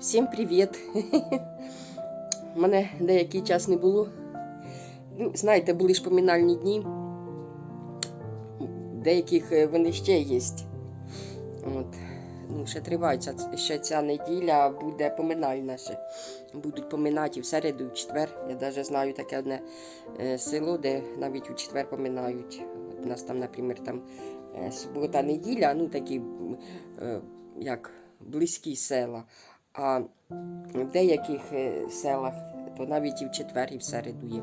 Всім привіт! Мене деякий час не було. Ну, знаєте, були ж поминальні дні. Деяких е, вони ще є. От. Ну, ще тривається ще ця неділя, буде поминальна ще. Будуть поминати в середу, в четвер. Я навіть знаю таке одне е, село, де навіть у четвер поминають. От у нас там, наприклад, там е, субота, неділя, ну такі як близькі села. А в деяких е, селах то навіть і в четвер, і в середу є.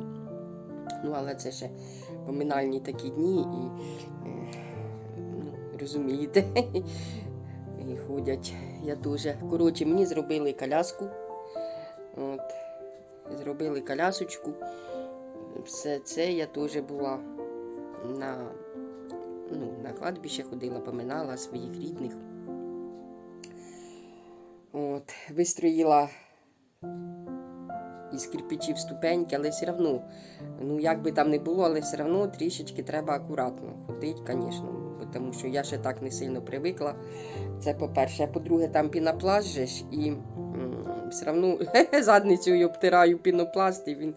Ну, але це ще поминальні такі дні і е, ну, розумієте. І ходять. Я дуже. Коротше, мені зробили коляску. От. Зробили колясочку. Все це я теж була на, ну, на кладбище ходила, поминала своїх рідних. От, вистроїла із кирпичів ступеньки, але все одно, ну як би там не було, але все одно трішечки треба акуратно ходити, звісно. Тому що я ще так не сильно привикла. Це по-перше. А по-друге, там пінопласт же ж, і все одно задницею обтираю пінопласт, і він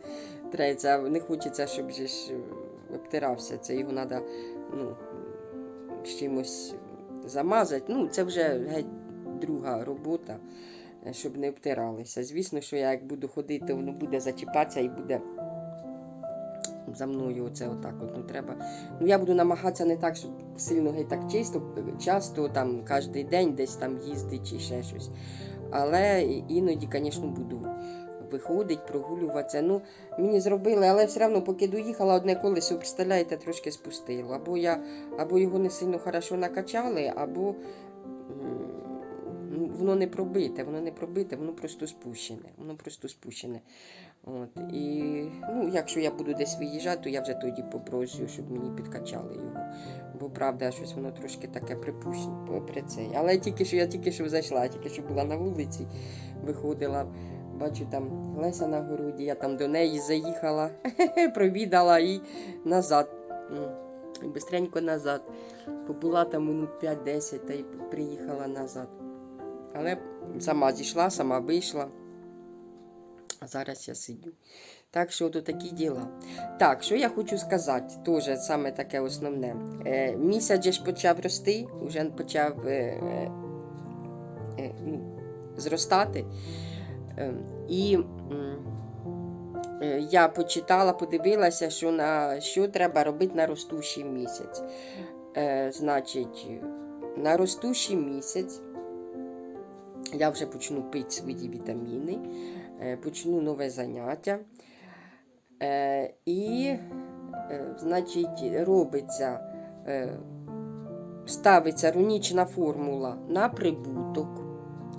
треться. Не хочеться, щоб же ж обтирався. Це його треба ну, чимось замазати. Ну, це вже геть друга робота, е, щоб не обтиралися. Звісно, що я як буду ходити, воно буде зачіпатися і буде за мною оце отак. От. Ну, треба. Ну, я буду намагатися не так, щоб сильно геть так чисто, часто там кожен день десь там їздити чи ще щось. Але іноді, звісно, буду виходити, прогулюватися. Ну, мені зробили, але все одно, поки доїхала, одне колесо, представляєте, трошки спустило. Або я, або його не сильно хорошо накачали, або воно не пробите, воно не пробите, воно просто спущене. Воно просто спущене. От. І ну, якщо я буду десь виїжджати, то я вже тоді попросю, щоб мені підкачали його. Бо правда, щось воно трошки таке припущене при цей. Але тільки що я тільки що зайшла, тільки що була на вулиці, виходила. Бачу там Леся на городі, я там до неї заїхала, провідала і назад. Бистренько назад. Побула там минут 5-10 та й приїхала назад. Але сама зійшла, сама вийшла. А зараз я сидю. Так що то такі діла. Так, що я хочу сказати, теж саме таке основне. Е, місяць ж почав рости, вже почав е, е, е, ну, зростати. Е, і е, я почитала, подивилася, що, на, що треба робити на ростущий місяць. Е, значить, на ростущий місяць я вже почну пити свої вітаміни, е, почну нове заняття. Е, І, е, значить, робиться, ставиться рунічна формула на прибуток,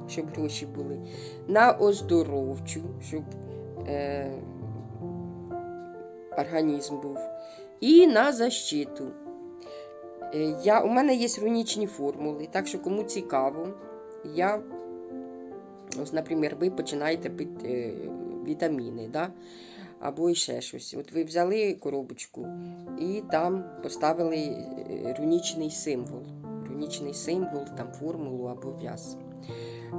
щоб гроші були, на оздоровчу, щоб організм був, і на защиту. Я, у мене є рунічні формули, так що кому цікаво, я, ось, наприклад, ви починаєте пити е, вітаміни, да? або ще щось. От ви взяли коробочку і там поставили е, рунічний символ. Рунічний символ, там формулу або в'яз.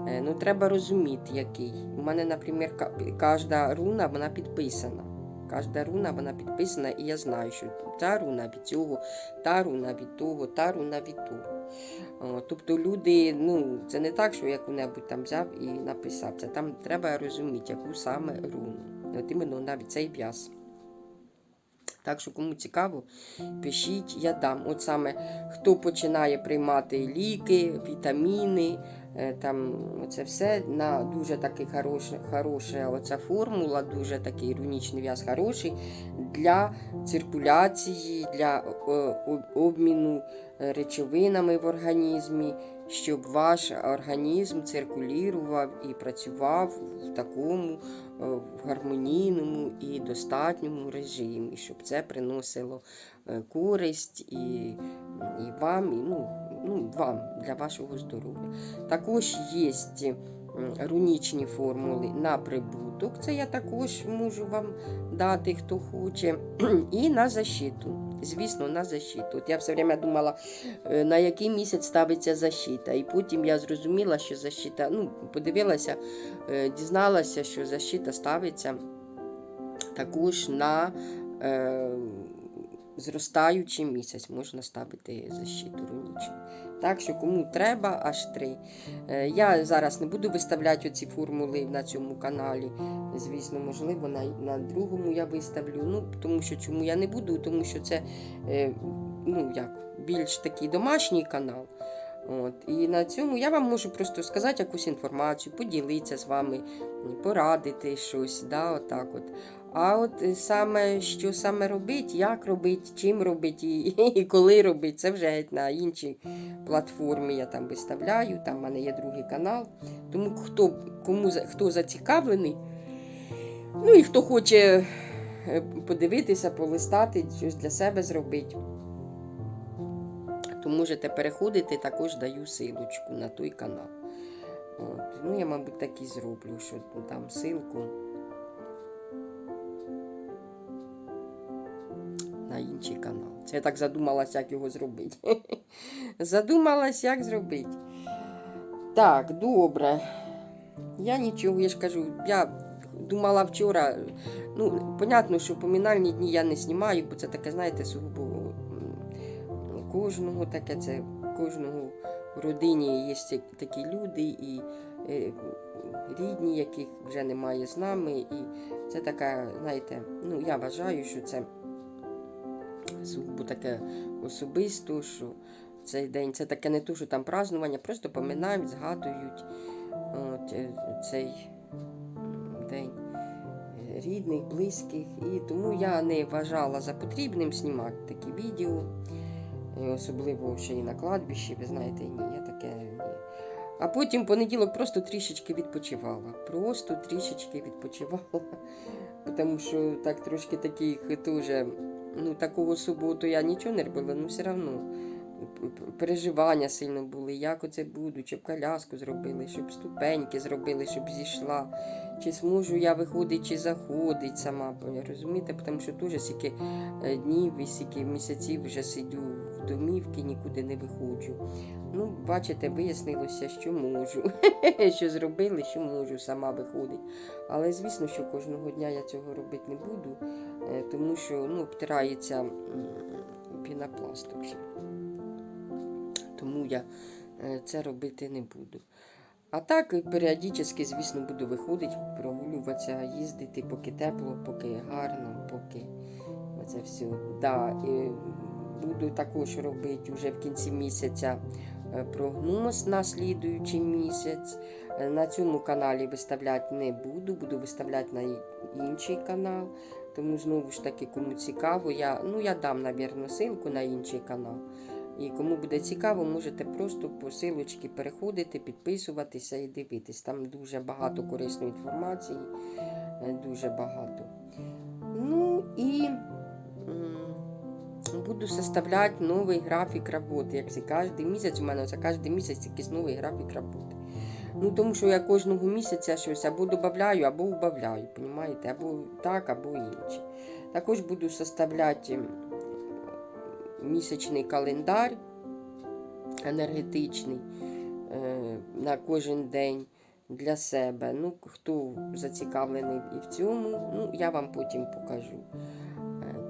Е, Ну, треба розуміти, який. У мене, наприклад, кожна руна вона підписана. Кожна руна вона підписана, і я знаю, що та руна від цього, та руна від того, та руна від того. Тобто люди, ну, це не так, що яку-небудь там взяв і написав. Це там треба розуміти, яку саме руну. От іменно навіть цей п'яс. Так що, кому цікаво, пишіть, я дам. От саме хто починає приймати ліки, вітаміни, там це все на дуже такий хороша, хороша оця формула, дуже такий рунічний в'яз хороший для циркуляції, для е, обміну е, речовинами в організмі, щоб ваш організм циркулював і працював в такому е, в гармонійному і достатньому режимі, щоб це приносило е, користь і, і вам, і ну, ну, вам для вашого здоров'я. Також є рунічні формули на прибуток. Це я також можу вам дати, хто хоче. І на защиту. Звісно, на защиту. От я все время думала, е, на який місяць ставиться защита. І потім я зрозуміла, що защита, ну, подивилася, е, дізналася, що защита ставиться також на е, зростаючий місяць. Можна ставити защиту рунічну. Так що кому треба, аж три. Е, Я зараз не буду виставляти оці формули на цьому каналі. Звісно, можливо, на, на другому я виставлю. Ну, тому що чому я не буду, тому що це е, ну, як, більш такий домашній канал. От. І на цьому я вам можу просто сказати якусь інформацію, поділитися з вами, порадити щось. Да, отак от. А от е, саме, що саме робить, як робить, чим робить і, і коли робить, це вже на іншій платформі я там виставляю, там в мене є другий канал. Тому хто, кому, хто зацікавлений, ну і хто хоче е, подивитися, полистати, щось для себе зробити, можете переходити, також даю силочку на той канал. От. Ну, я, мабуть, так і зроблю, що там силку. на інший канал. Це я так задумалась, як його зробити. задумалась, як зробити. Так, добре. Я нічого, я ж кажу, я думала вчора. Ну, понятно, що поминальні дні я не знімаю, бо це таке, знаєте, сугубо кожного таке, це кожного в родині є такі люди і е, рідні, яких вже немає з нами. І це така, знаєте, ну я вважаю, що це сугубо таке особисто, що цей день це таке не то, що там празднування, просто поминають, згадують от, е, цей день е, рідних, близьких. І тому я не вважала за потрібним знімати такі відео, і особливо ще і на кладбищі, ви знаєте, ні, я таке ні. А потім понеділок просто трішечки відпочивала. Просто трішечки відпочивала. Тому що так трошки таких теж ну, такого суботу я нічого не робила, ну все одно переживання сильно були, як оце буду, чи б коляску зробили, щоб ступеньки зробили, щоб зійшла. Чи зможу я виходити, чи заходить сама, розумієте? Тому що теж стільки е, днів і стільки місяців вже сидю в домівці, нікуди не виходжу. Ну, бачите, вияснилося, що можу. що зробили, що можу сама виходить. Але звісно, що кожного дня я цього робити не буду. Е, тому що ну, обтирається м, пінопласт вже. Тому я е, це робити не буду. А так періодично, звісно, буду виходити, прогулюватися, їздити, поки тепло, поки гарно, поки це все. Да, і буду також робити вже в кінці місяця е, прогноз на слідуючий місяць. Е, На цьому каналі виставляти не буду, буду виставляти на інший канал. Тому знову ж таки, кому цікаво, я, ну, я дам, навірно, ссылку на інший канал. І кому буде цікаво, можете просто по силочці переходити, підписуватися і дивитись. Там дуже багато корисної інформації, е, дуже багато. Ну і буду составляти новий графік роботи. Як це кожен місяць у мене це кожен місяць якийсь новий графік роботи. Ну, тому що я кожного місяця щось або додаю, або убавляю, понімаєте? Або так, або інше. Також буду составляти місячний календар енергетичний е, на кожен день для себе. Ну, хто зацікавлений і в цьому, ну, я вам потім покажу.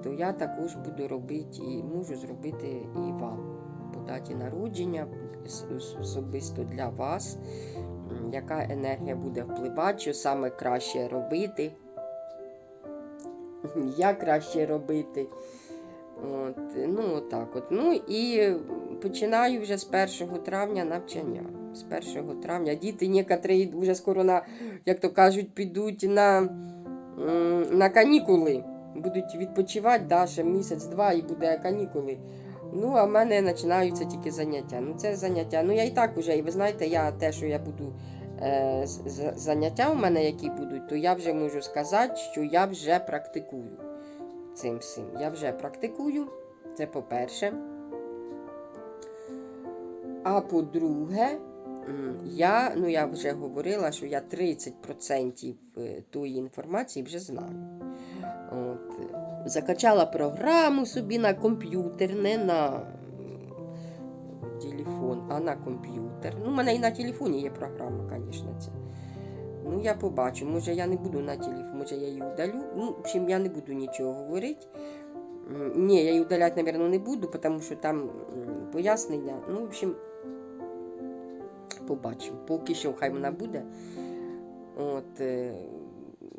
То я також буду робити і можу зробити і вам по даті народження особисто для вас, яка енергія буде впливати, що саме краще робити, як краще робити. От, ну, отак от. Ну і починаю вже з 1 травня навчання. З 1 травня діти некоторі вже скоро на, як то кажуть, підуть на, на канікули. Будуть відпочивати, да, ще місяць-два і буде канікули. Ну, а в мене починаються тільки заняття. Ну, це заняття. Ну, я і так уже, і ви знаєте, я те, що я буду е, заняття у мене, які будуть, то я вже можу сказати, що я вже практикую цим всім. Я вже практикую. Це по-перше. А по-друге, Я, ну я вже говорила, що я 30% е, тої інформації вже знаю. От. Закачала програму собі на комп'ютер, не на телефон, а на комп'ютер. Ну, у мене і на телефоні є програма, звісно, це. Ну, я побачу, може я не буду на телефон, може я її удалю. Ну, в общем, я не буду нічого говорити. Ні, я її удаляти, мабуть, не буду, тому що там пояснення. Ну, в общем, побачимо. Поки що хай вона буде. От, е,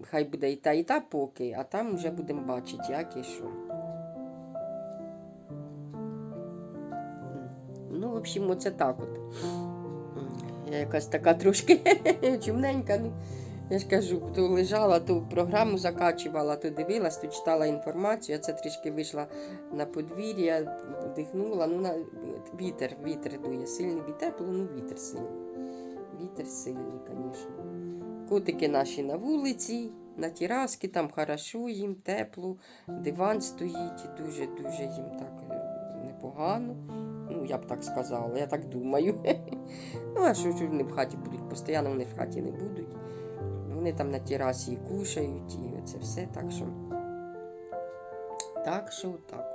хай буде і та, і та поки, а там вже будемо бачити, як і що. Ну, в общем, оце так от. Я якась така трошки чумненька. Ну, я ж кажу, то лежала, то програму закачувала, то дивилась, то читала інформацію. Я це трішки вийшла на подвір'я, вдихнула. Ну, на... Вітер, вітер дує. Сильний тепло, ну вітер сильний. Вітер сильний, звісно. Котики наші на вулиці, на тераски, там хорошо їм, тепло, диван стоїть, дуже-дуже їм так е, непогано. Ну, я б так сказала, я так думаю. Ну, а що ж вони в хаті будуть? Постійно вони в хаті не будуть. Вони там на терасі і кушають, і оце все. Так що, так що так.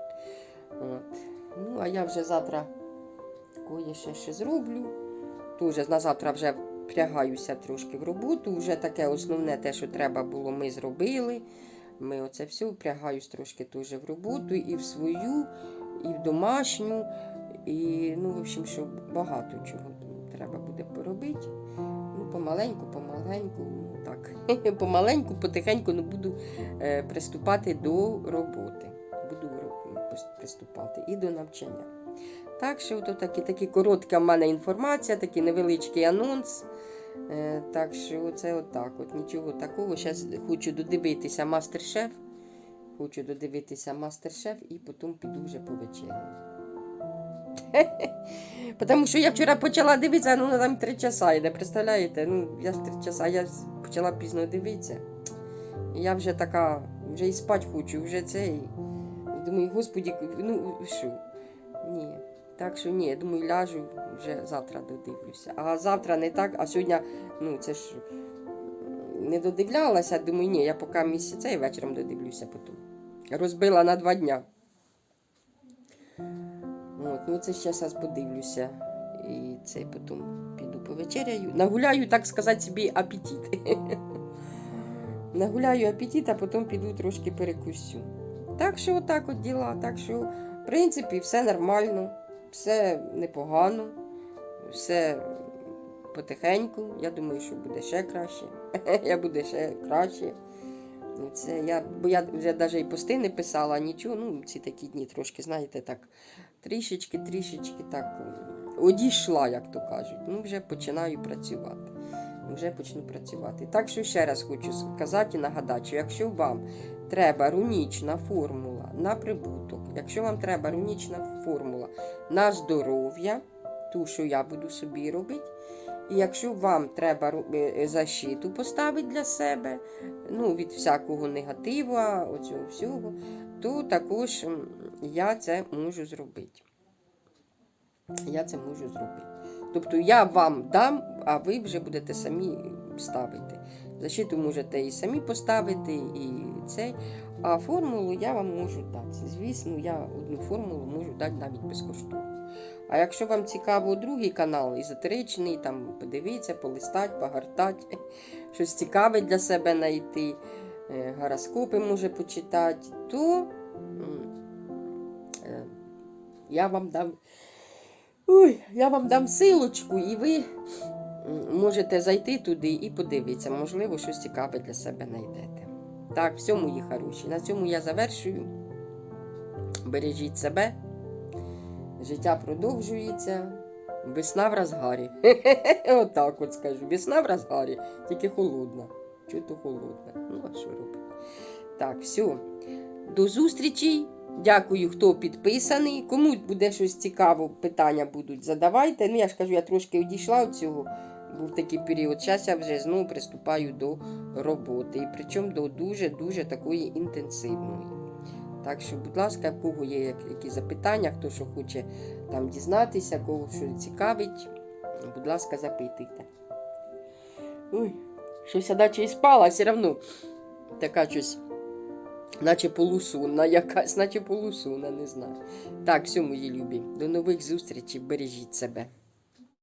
От. Ну, а я вже завтра кое ще, ще зроблю. Дуже на завтра вже впрягаюся трошки в роботу. Вже таке основне те, що треба було, ми зробили. Ми оце все впрягаюсь трошки теж в роботу, і в свою, і в домашню. І, ну, в общем, що багато чого треба буде поробити. Ну, помаленьку, помаленьку, так. помаленьку, потихеньку ну, буду е, приступати до роботи. Буду приступати і до навчання. Так що то такі, такі коротка в мене інформація, такий невеличкий анонс. Е, так що це отак. От нічого такого. Зараз хочу додивитися мастер-шеф. Хочу додивитися мастер-шеф і потім піду вже по. Тому що я вчора почала дивитися, ну там три часа йде, представляєте? Ну, я ж часа, я почала пізно дивитися. Я вже така, вже і спати хочу, вже цей. Думаю, господі, ну що? Ні. Так що ні, я думаю, ляжу, вже завтра додивлюся. А завтра не так, а сьогодні, ну це ж не додивлялася, думаю, ні, я поки місяця і вечором додивлюся потім. Розбила на два дня. От, ну це ще зараз подивлюся. І це потім піду повечеряю. Нагуляю, так сказати, собі апетит. Нагуляю апетит, а потім піду трошки перекусю. Так що отак от діла. Так що, в принципі, все нормально, все непогано, все потихеньку. Я думаю, що буде ще краще. Я буде ще краще. Це я, бо я вже навіть і пости не писала, нічого. Ну, ці такі дні трошки, знаєте, так трішечки, трішечки так одійшла, як то кажуть. Ну, вже починаю працювати. Вже почну працювати. Так що ще раз хочу сказати і нагадати, що якщо вам треба рунічна формула на прибуток, якщо вам треба рунічна формула на здоров'я, ту, що я буду собі робити, і якщо вам треба е, защиту поставити для себе, ну, від всякого негатива, оцього всього, то також я це можу зробити. Я це можу зробити. Тобто я вам дам, а ви вже будете самі ставити. Защиту можете і самі поставити, і цей. А формулу я вам можу дати. Звісно, я одну формулу можу дати навіть безкоштовно. А якщо вам цікаво другий канал, езотеричний, там подивіться, полистати, погортати, щось цікаве для себе знайти, е, гороскопи може почитати, то е, я вам дам. Ой, я вам дам силочку, і ви можете зайти туди і подивитися. Можливо, щось цікаве для себе знайдете. Так, все, мої хороші. На цьому я завершую. Бережіть себе. Життя продовжується. Весна в розгарі. Отак от скажу. Весна в розгарі, тільки холодна. Чого холодна. Ну, а що робити? Так, все. До зустрічі. Дякую, хто підписаний. Кому буде щось цікаво, питання будуть задавайте. Ну, я ж кажу, я трошки одійшла від цього був такий період. Зараз я вже знову приступаю до роботи. І причому до дуже-дуже такої інтенсивної. Так що, будь ласка, в кого є які запитання, хто що хоче там дізнатися, кого що цікавить, будь ласка, запитуйте. Ой, щось дача і спала, все одно така щось, наче полусонна, якась, наче полусонна, не знаю. Так, все, мої любі, до нових зустрічей, бережіть себе.